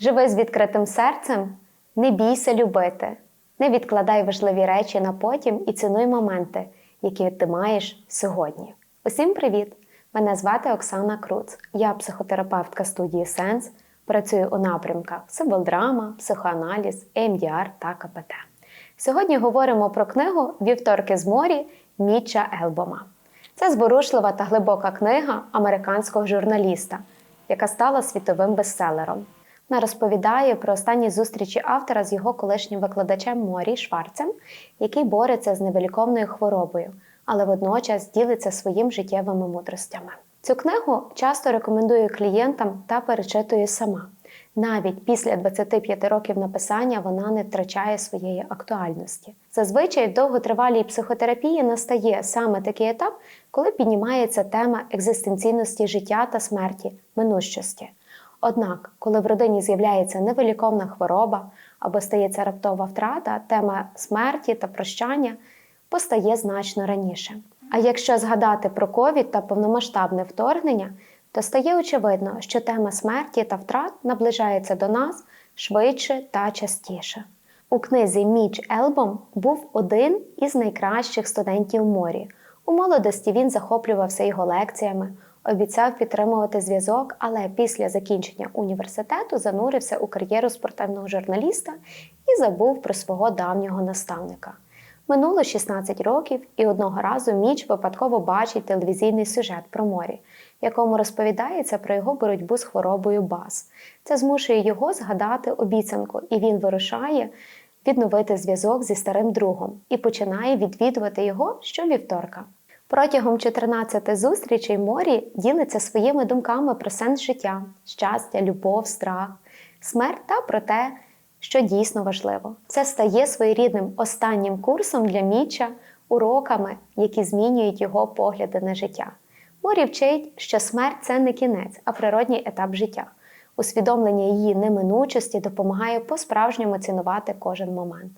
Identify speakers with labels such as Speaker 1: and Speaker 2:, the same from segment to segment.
Speaker 1: Живи з відкритим серцем, не бійся любити, не відкладай важливі речі на потім і цінуй моменти, які ти маєш сьогодні. Усім привіт! Мене звати Оксана Круц. Я психотерапевтка студії Сенс. Працюю у напрямках символдрама, психоаналіз, EMDR та КПТ. Сьогодні говоримо про книгу Вівторки з морі Міча Елбома. Це зворушлива та глибока книга американського журналіста, яка стала світовим бестселером. Вона розповідає про останні зустрічі автора з його колишнім викладачем Морі Шварцем, який бореться з невиліковною хворобою, але водночас ділиться своїм життєвими мудростями. Цю книгу часто рекомендую клієнтам та перечитую сама. Навіть після 25 років написання вона не втрачає своєї актуальності. Зазвичай в довготривалій психотерапії настає саме такий етап, коли піднімається тема екзистенційності життя та смерті, минущості. Однак, коли в родині з'являється невиліковна хвороба або стається раптова втрата, тема смерті та прощання постає значно раніше. А якщо згадати про ковід та повномасштабне вторгнення, то стає очевидно, що тема смерті та втрат наближається до нас швидше та частіше. У книзі Міч Елбом був один із найкращих студентів морі. У молодості він захоплювався його лекціями, обіцяв підтримувати зв'язок, але після закінчення університету занурився у кар'єру спортивного журналіста і забув про свого давнього наставника. Минуло 16 років, і одного разу Міч випадково бачить телевізійний сюжет про морі, в якому розповідається про його боротьбу з хворобою БАС. Це змушує його згадати обіцянку, і він вирушає відновити зв'язок зі старим другом і починає відвідувати його щовівторка. Протягом 14 зустрічей Морі ділиться своїми думками про сенс життя, щастя, любов, страх, смерть та про те, що дійсно важливо. Це стає своєрідним останнім курсом для Міча, уроками, які змінюють його погляди на життя. Морі вчить, що смерть це не кінець, а природній етап життя. Усвідомлення її неминучості допомагає по-справжньому цінувати кожен момент.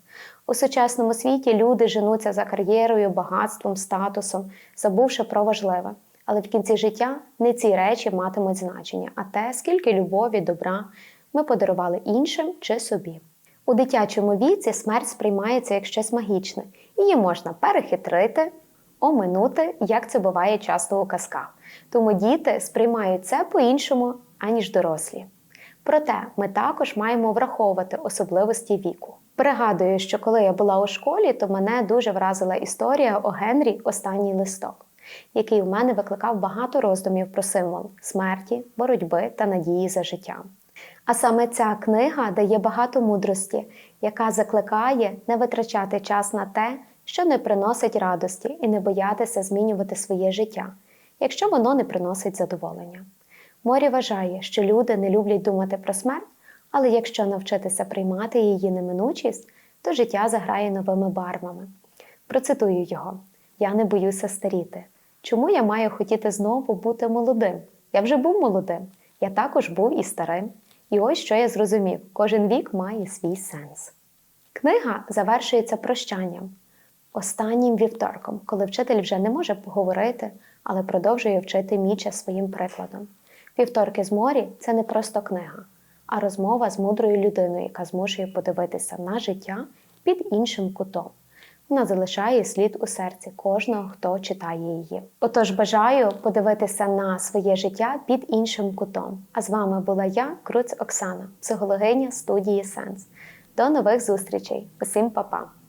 Speaker 1: У сучасному світі люди женуться за кар'єрою, багатством, статусом, забувши про важливе. Але в кінці життя не ці речі матимуть значення, а те, скільки любові, добра ми подарували іншим чи собі. У дитячому віці смерть сприймається як щось магічне, її можна перехитрити, оминути, як це буває часто у казках. Тому діти сприймають це по-іншому, аніж дорослі. Проте ми також маємо враховувати особливості віку. Пригадую, що коли я була у школі, то мене дуже вразила історія о Генрі Останній листок, який у мене викликав багато роздумів про символ смерті, боротьби та надії за життя. А саме ця книга дає багато мудрості, яка закликає не витрачати час на те, що не приносить радості, і не боятися змінювати своє життя, якщо воно не приносить задоволення. Морі вважає, що люди не люблять думати про смерть, але якщо навчитися приймати її неминучість, то життя заграє новими барвами. Процитую його: Я не боюся старіти. Чому я маю хотіти знову бути молодим? Я вже був молодим, я також був і старим. І ось що я зрозумів: кожен вік має свій сенс. Книга завершується прощанням, останнім вівторком, коли вчитель вже не може поговорити, але продовжує вчити Міча своїм прикладом. Вівторки з морі це не просто книга, а розмова з мудрою людиною, яка змушує подивитися на життя під іншим кутом. Вона залишає слід у серці кожного, хто читає її. Отож, бажаю подивитися на своє життя під іншим кутом. А з вами була я, Круц Оксана, психологиня студії Сенс. До нових зустрічей. Усім па-па!